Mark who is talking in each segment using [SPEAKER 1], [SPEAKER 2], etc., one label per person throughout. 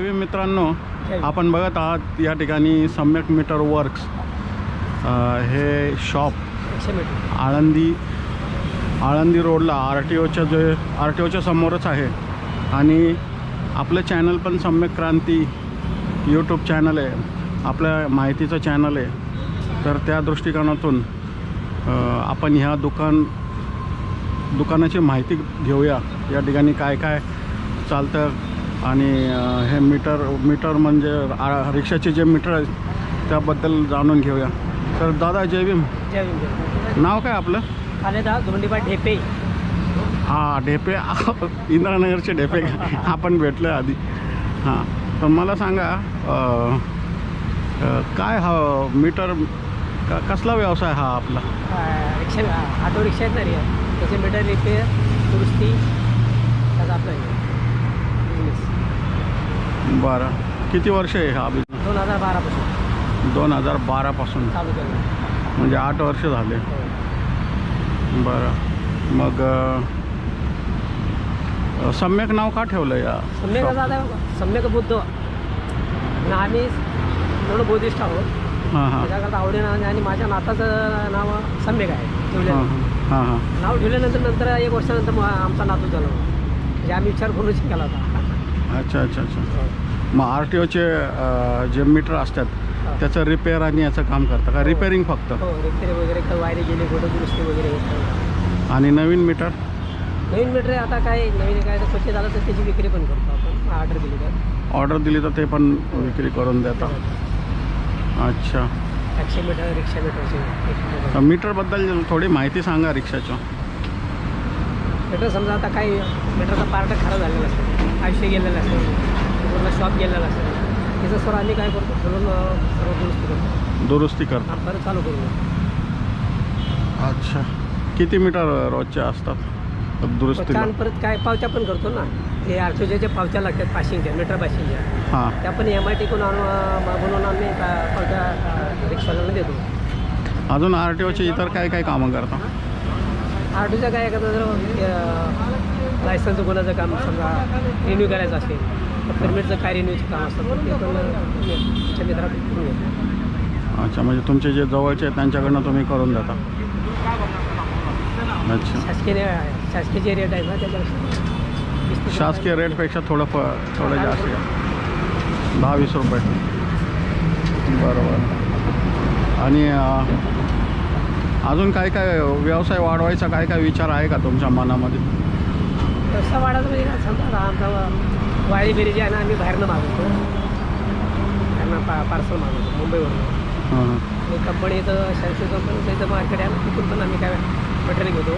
[SPEAKER 1] भीम मित्रांनो. आपण बघत आहात या ठिकाणी सम्यक मीटर वर्क्स हे शॉप आळंदी आळंदी रोडला आर टी ओच्या जे आर टी ओच्या समोरच आहे. आणि आपलं चॅनल पण सम्यक क्रांती यूट्यूब चॅनल आहे. आपल्या माहितीचं चॅनल आहे. तर त्या दृष्टिकोनातून आपण ह्या दुकान दुकानाची माहिती घेऊया. या ठिकाणी काय काय चालतं आणि हे मीटर मीटर म्हणजे रिक्षाचे जे मीटर आहेत त्याबद्दल जाणून घेऊया. तर दादा जय भीम. नाव काय आपलं?
[SPEAKER 2] खालेदा धोंडीबा ढेपे.
[SPEAKER 1] हां ढेपे. इंदिरानगरचे ढेपे. आपण भेटलो आधी. हां तर मला सांगा काय हा मीटर क कसला व्यवसाय हा आपला?
[SPEAKER 2] रिक्षा ऑटो रिक्षा आहेत ना रे. त्याचे मीटर रिपेअर दुरुस्ती त्याचा आपलं बिझनेस
[SPEAKER 1] बरं. किती वर्ष आहे हा बिझनेस
[SPEAKER 2] दोन हजार बारापासून.
[SPEAKER 1] दोन हजार बारापासून. म्हणजे आठ वर्ष झाले.
[SPEAKER 2] हो.
[SPEAKER 1] बरं. मग सम्यक नाव का ठेवलं या
[SPEAKER 2] सम्यक सम्यक बुद्ध. आणि आम्ही थोडं बौद्धिस्ट आहोत.
[SPEAKER 1] हां हां.
[SPEAKER 2] त्याच्याकरता आवडीनं आणि माझ्या नाताचं नाव सम्यक आहे ठेवलेलं. नाव ठेवल्यानंतर नंतर एक वर्षानंतर आमचा नातू झाला. म्हणजे आम्ही विचार करूनच केला होता.
[SPEAKER 1] अच्छा अच्छा अच्छा. मग आर टी ओचे जे मीटर असतात त्याचं रिपेअर आणि याचं काम करतं का? रिपेअरिंग फक्त?
[SPEAKER 2] हो रिपेअर वगैरे काही वायरी गेले गोडं दुरुस्ती वगैरे हे सगळं.
[SPEAKER 1] आणि नवीन मीटर?
[SPEAKER 2] नवीन मीटर आता काय नवीन काय तर क्वचित झालं तर त्याची विक्री पण करतो आपण. ऑर्डर दिली तर.
[SPEAKER 1] ऑर्डर दिली तर ते पण विक्री करून देता. अच्छा.
[SPEAKER 2] एकशे मीटर रिक्षा मीटरची
[SPEAKER 1] तर मीटरबद्दल थोडी माहिती सांगा रिक्षाच्या.
[SPEAKER 2] मीटर समजा आता काही मीटरचा पार्ट खराब झालेला असतो. आयुष्य गेलेलं असतं पूर्ण शॉप गेलेला असतं त्याचं सर आम्ही काय करतो? अं, सर्व दुरुस्ती करतो.
[SPEAKER 1] दुरुस्ती करता.
[SPEAKER 2] परत चालू करू.
[SPEAKER 1] अच्छा. किती मीटर रोजचे असतात? दुरुस्तीला
[SPEAKER 2] छान परत काय पावत्या पण करतो ना. ते आरटीओच्या ज्या पावत्या लागतात पाशिंगच्या मीटर पाशिंगच्या
[SPEAKER 1] हां.
[SPEAKER 2] त्या पण एम आय टीकडून बनवून आम्ही पा- पावत्या अं, रिक्षावाल्यांना देतो.
[SPEAKER 1] अजून आर टी ओचे इतर काय काय कामं करता?
[SPEAKER 2] आरटीओचं काय एखादं जर लायसन्स गुन्ह्याचं काम समजा रिन्यू करायचं असेल तर परमिटचं काय रिन्यूचं काम असतं ते पण मित्रात करून घेतो.
[SPEAKER 1] अच्छा म्हणजे तुमचे जे जवळचे आहेत त्यांच्याकडनं तुम्ही करून देता? अच्छा.
[SPEAKER 2] शासकीय शासकीय जे रेट आहे ना त्याच्यापेक्षा वीस ते
[SPEAKER 1] शासकीय रेटपेक्षा थोडं फ थोडं जास्त आहे. दहा वीस रुपये. बरोबर. आणि अजून काय काय व्यवसाय वाढवायचा काय काय विचार आहे का तुमच्या मनामध्ये?
[SPEAKER 2] व्यवसाय वाढायचं म्हणजे काय समजा आमचा वायरी बिरी जे आहे ना आम्ही बाहेरनं मागवतो. बाहेरनं पा पार्सल मागवतो मुंबईवरून. आणि कंपनी इथं शॅम्पू कंपनीचं इथं मार्केट आहे ना तिथून पण आम्ही काय मटेरियल घेतो.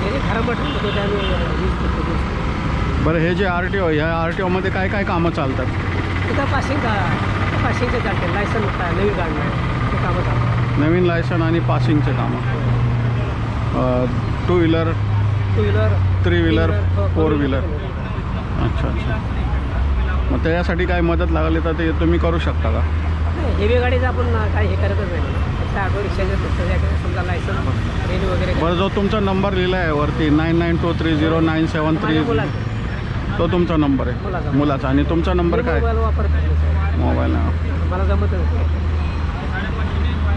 [SPEAKER 2] हे जे खराब मटेरियल घेतो ते आम्ही यूज करतो.
[SPEAKER 1] बरं हे जे आर टी ओ ह्या आर टी ओमध्ये काय काय कामं चालतात?
[SPEAKER 2] तिथं पासिंग का पासिंगचे चालते. लायसन काय नवीन काढणं आहे. ते कामं चालतात.
[SPEAKER 1] नवीन लायसन आणि पासिंगचे कामं. Two wheeler
[SPEAKER 2] two wheeler
[SPEAKER 1] three wheeler four wheeler अच्छा अच्छा. मग त्याच्यासाठी काय मदत लागली तर ते तुम्ही करू शकता का?
[SPEAKER 2] हेवी गाडीचं आपण काही हे करतच नाही. ऑटो समजा वगैरे
[SPEAKER 1] बरं जो तुमचा नंबर लिहिला आहे वरती nine nine two three zero nine seven three तो तुमचा नंबर. आहे? मुलाचा. आणि तुमचा नंबर काय?
[SPEAKER 2] मोबाईल मला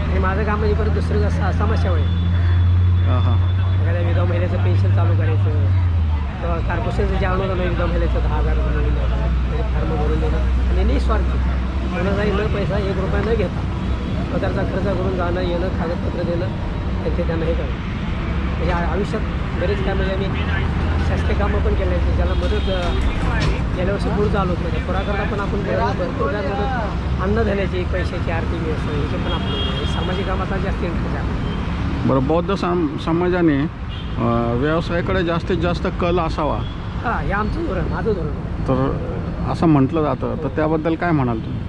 [SPEAKER 2] आणि माझं काम म्हणजे परत दुसरं समस्या होईल.
[SPEAKER 1] हां हां.
[SPEAKER 2] एखाद्या विधवा महिलेचं पेन्शन चालू करायचं. किंवा कॉर्पोरेशनचं जे अनुदान आलं विधवा महिलेचं दहा हजार भरून त्याचे फॉर्म भरून देणं. आणि निस्वार्थी. कोणाचाही न पैसा एक रुपया न घेता स्वतःचा खर्च करून जाणं येणं कागदपत्र देणं त्यांचे त्यांना हे करणं म्हणजे आयुष्यात बरेच काय म्हणजे आम्ही शासकीय कामं पण केले आहेत. ज्याला मदत गेल्या वर्षी पूर चालू होतं. म्हणजे पुराकरता पण आपण भरपूर काय मदत अन्नधान्याची पैशाची आर्थिक व्यवस्था याची पण आपण सामाजिक कामाचा जास्त इंटरेस्ट आहे.
[SPEAKER 1] बरं बौद्ध सम समाजाने व्यवसायाकडे जास्तीत जास्त कल असावा.
[SPEAKER 2] हां हे आमचं धोरण माझं धोरण.
[SPEAKER 1] तर असं म्हटलं जातं. तर त्याबद्दल काय म्हणाल तुम्ही?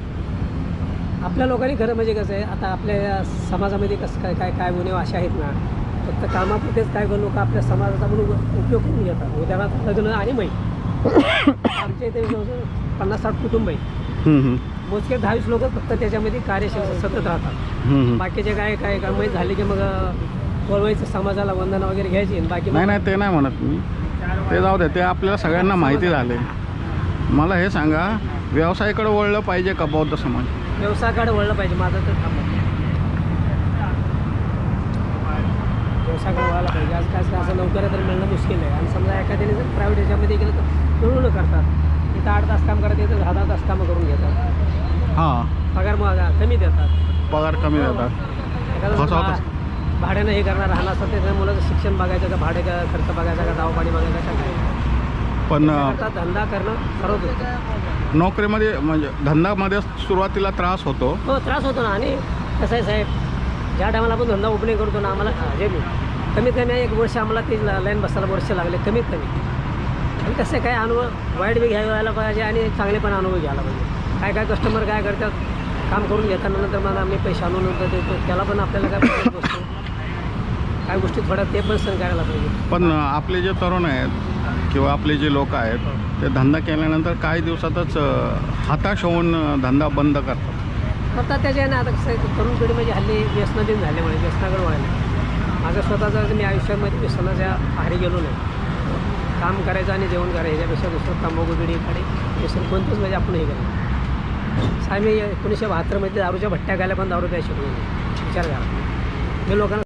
[SPEAKER 2] आपल्या लोकांनी खरं म्हणजे कसं आहे आता आपल्या या समाजामध्ये कसं काय काय काय उणीव अशा आहेत ना फक्त कामापुरतेच काय लोक आपल्या समाजाचा म्हणून उपयोग करून घेतात. उदाहरणार्थ लग्न आणि मै आमच्या इथे पन्नास साठ कुटुंब आहे. मोजके दहावीस लोक फक्त त्याच्यामध्ये कार्यशील सतत राहतात. बाकीचे काय काय काय मैत झाले की मग वळवायचं समाजाला वंदना वगैरे घ्यायची बाकी
[SPEAKER 1] नाही नाही ते नाही म्हणत मी. ते जाऊ दे ते आपल्याला सगळ्यांना माहिती झाले मला हे सांगा व्यवसायाकडे वळलं पाहिजे का बौद्ध समाज?
[SPEAKER 2] व्यवसायाकडे वळलं पाहिजे माझं तर व्यवसायाकडे वळायला पाहिजे. आज काय असं नोकऱ्या तर मिळणं मुश्किल आहे. आणि समजा एखाद्याने जर प्रायव्हेट याच्यामध्ये गेलं तर मिळून करतात. इथं आठ तास काम करत येतं दहा दहा तास कामं करून घेतात.
[SPEAKER 1] हां.
[SPEAKER 2] पगार मग कमी देतात.
[SPEAKER 1] पगार कमी देतात.
[SPEAKER 2] एखादं
[SPEAKER 1] कसं
[SPEAKER 2] जर
[SPEAKER 1] होतं?
[SPEAKER 2] भा- भाड्यानं हे करणार राहणार असतं तर त्या मुलाचं शिक्षण बघायचं का भाडे का खर्च बघायचा का दवापाणी बघायचा का काय?
[SPEAKER 1] पण अं,
[SPEAKER 2] त्याकरता धंदा करणं उत्तम
[SPEAKER 1] नोकरीमध्ये म्हणजे धंदामध्ये सुरुवातीला त्रास होतो.
[SPEAKER 2] हो त्रास होतो ना. आणि कसं आहे साहेब ज्या टायमाला आपण धंदा ओपनिंग करतो ना आम्हाला जे बी, कमीत कमी एक वर्ष आम्हाला ती लाईन बसायला वर्ष लागले कमीत कमी. आणि कसं काय अनुभव वाईट बी घ्यायला पाहिजे आणि चांगले पण अनुभव घ्यायला पाहिजे. काय काय कस्टमर काय करतात काम करून घेताना नंतर मला आम्ही पैसे आणून नंतर देतो. त्याला पण आपल्याला काय गोष्ट काय गोष्टी थोड्या ते पण सण करायला पाहिजे.
[SPEAKER 1] पण आपले जे तरुण आहेत किंवा आपले जे लोक आहेत ते धंदा केल्यानंतर काही दिवसातच हताश होऊन धंदा बंद करतात.
[SPEAKER 2] आता त्याच्याने आता कसं आहे तरुण पिढी म्हणजे हल्ली व्यसनाधीन झाल्यामुळे व्यसनाकडे वळाले माझं स्वतःचं मी आयुष्यामध्ये व्यसनाच्या आहारी गेलो नाही काम करायचं आणि जेवण करायचं याच्यापेक्षा दुसरं तंबाखू बिडी खाणे व्यसन कोणतंच म्हणजे आपण हे करायचं साहेब मी एकोणीसशे बहात्तरमध्ये दारूच्या भट्ट्या गायला पण दारू प्यायला शिकलो नाही. विचार करा. मी लोकांना